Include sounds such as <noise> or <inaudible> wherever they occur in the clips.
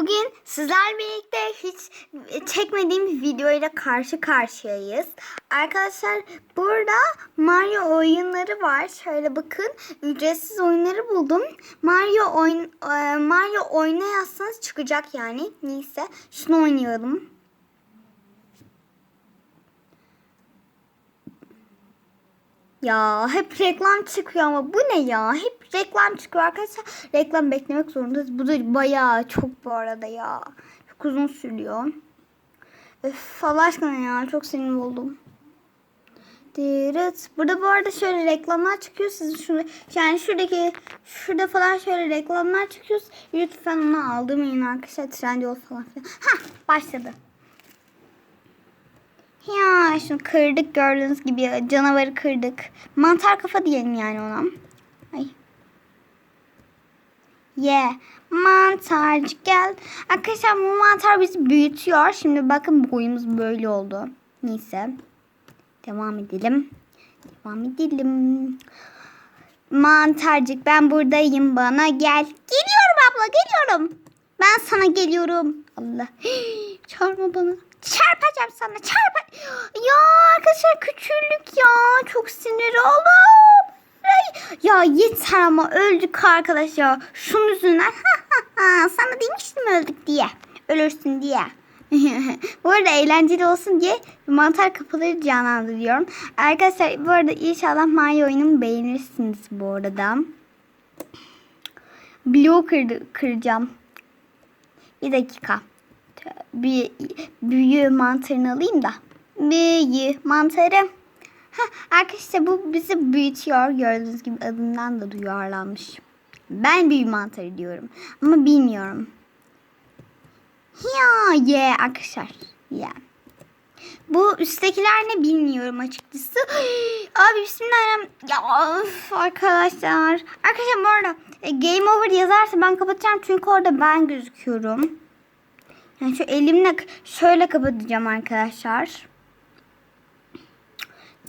Bugün sizlerle birlikte hiç çekmediğim bir videoyla karşı karşıyayız. Arkadaşlar burada Mario oyunları var. Şöyle bakın ücretsiz oyunları buldum. Mario oyun e, Mario oyna yazsanız çıkacak yani. Neyse şunu oynayalım. Ya hep reklam çıkıyor ama bu ne ya? Hep reklam çıkıyor arkadaşlar. Reklam beklemek zorundayız. Bu da bayağı çok bu arada ya. Çok uzun sürüyor. Öf Allah aşkına ya çok sinir oldum. Dırıt. Burada bu arada şöyle reklamlar çıkıyor. Siz şunu yani şuradaki şurada falan şöyle reklamlar çıkıyor. Lütfen onu aldırmayın arkadaşlar. Trendyol falan filan. Hah başladı. Ya şunu kırdık gördüğünüz gibi canavarı kırdık. Mantar kafa diyelim yani ona. Ay. Ye. Yeah. Mantarcık gel. Arkadaşlar bu mantar bizi büyütüyor. Şimdi bakın boyumuz böyle oldu. Neyse. Devam edelim. Devam edelim. Mantarcık ben buradayım bana gel. Geliyorum abla geliyorum. Ben sana geliyorum. Allah. <gasps> Çarpma bana. Çarpacağım sana çarpa. Ya arkadaşlar küçüklük ya. Çok sinir. Ay, Ya yeter ama öldük arkadaş ya. Şunun yüzünden. sana demiştim öldük diye. Ölürsün diye. <laughs> bu arada eğlenceli olsun diye mantar kapıları canlandırıyorum. Arkadaşlar bu arada inşallah Mario oyunumu beğenirsiniz bu arada. Bloğu kır, kıracağım. Bir dakika. Bir büyü mantarını alayım da. Büyü mantarı. Heh, arkadaşlar bu bizi büyütüyor. Gördüğünüz gibi adından da duyarlanmış. Ben büyü mantarı diyorum. Ama bilmiyorum. Ya ye yeah, arkadaşlar. Yeah. Bu üsttekiler ne bilmiyorum açıkçası. <gasps> Abi bismillahirrahmanirrahim. Ya of, arkadaşlar. Arkadaşlar bu arada e, game over yazarsa ben kapatacağım. Çünkü orada ben gözüküyorum. Yani şu elimle şöyle kapatacağım arkadaşlar.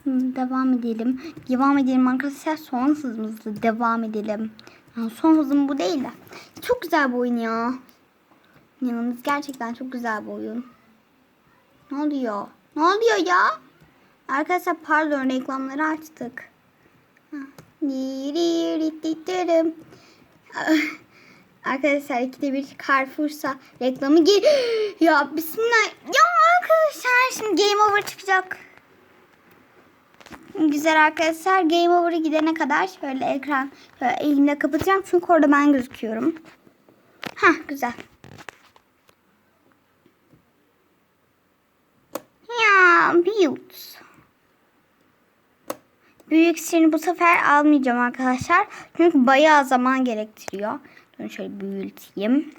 Devam edelim. Devam edelim arkadaşlar. Son hızımızla devam edelim. Yani son hızım bu değil de. Çok güzel bir oyun ya. Yalnız gerçekten çok güzel bir oyun. Ne oluyor? Ne oluyor ya? Arkadaşlar pardon reklamları açtık. <laughs> Arkadaşlar ikide bir Carrefour'sa reklamı gel. <gasps> ya bismillah. Ya arkadaşlar şimdi game over çıkacak. Güzel arkadaşlar game over'a gidene kadar şöyle ekran şöyle elimle kapatacağım. Çünkü orada ben gözüküyorum. Hah güzel. Ya büyük. Büyük seni bu sefer almayacağım arkadaşlar. Çünkü bayağı zaman gerektiriyor. Dur şöyle büyüteyim.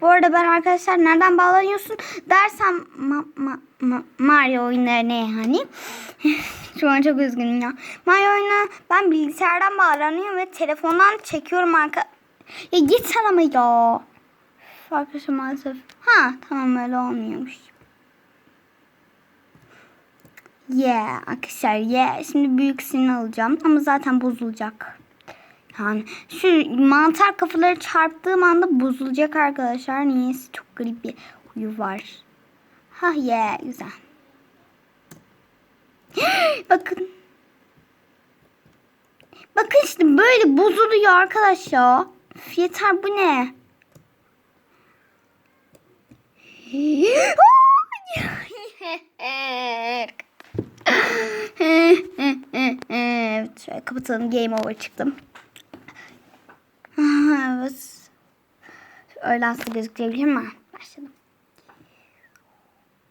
Bu arada ben arkadaşlar nereden bağlanıyorsun dersem ma, ma, ma, Mario oyunları ne yani? <laughs> Şu an çok üzgünüm ya. Mario oyunu ben bilgisayardan bağlanıyorum ve telefondan çekiyorum arka. Ya git ama ya. Arkadaşlar maalesef. Ha tamam öyle olmuyormuş. Yeah arkadaşlar yeah. Şimdi büyüksünü alacağım ama zaten bozulacak. Yani şu mantar kafaları çarptığım anda bozulacak arkadaşlar. Niyeyse çok garip bir huyu var. Ha yeah güzel. <gasps> Bakın. Bakın işte böyle bozuluyor arkadaşlar. Yeter bu ne? <gasps> evet şöyle kapatalım game over çıktım. evet. <laughs> Öyle aslında gözükebilir mi? Başladım.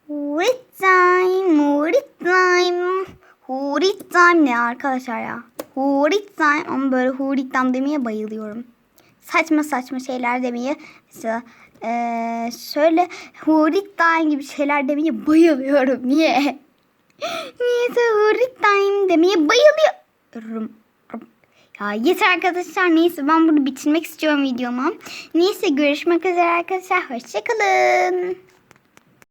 Hurit time, hurit time. Hurit time ne arkadaşlar ya? Hurit time ama böyle hurit time demeye bayılıyorum. Saçma saçma şeyler demeye mesela ee, şöyle hurit time gibi şeyler demeye bayılıyorum. Niye? <laughs> Niye hurit time demeye bayılıyorum. Ya yeter arkadaşlar. Neyse ben bunu bitirmek istiyorum videomu. Neyse görüşmek üzere arkadaşlar. Hoşçakalın.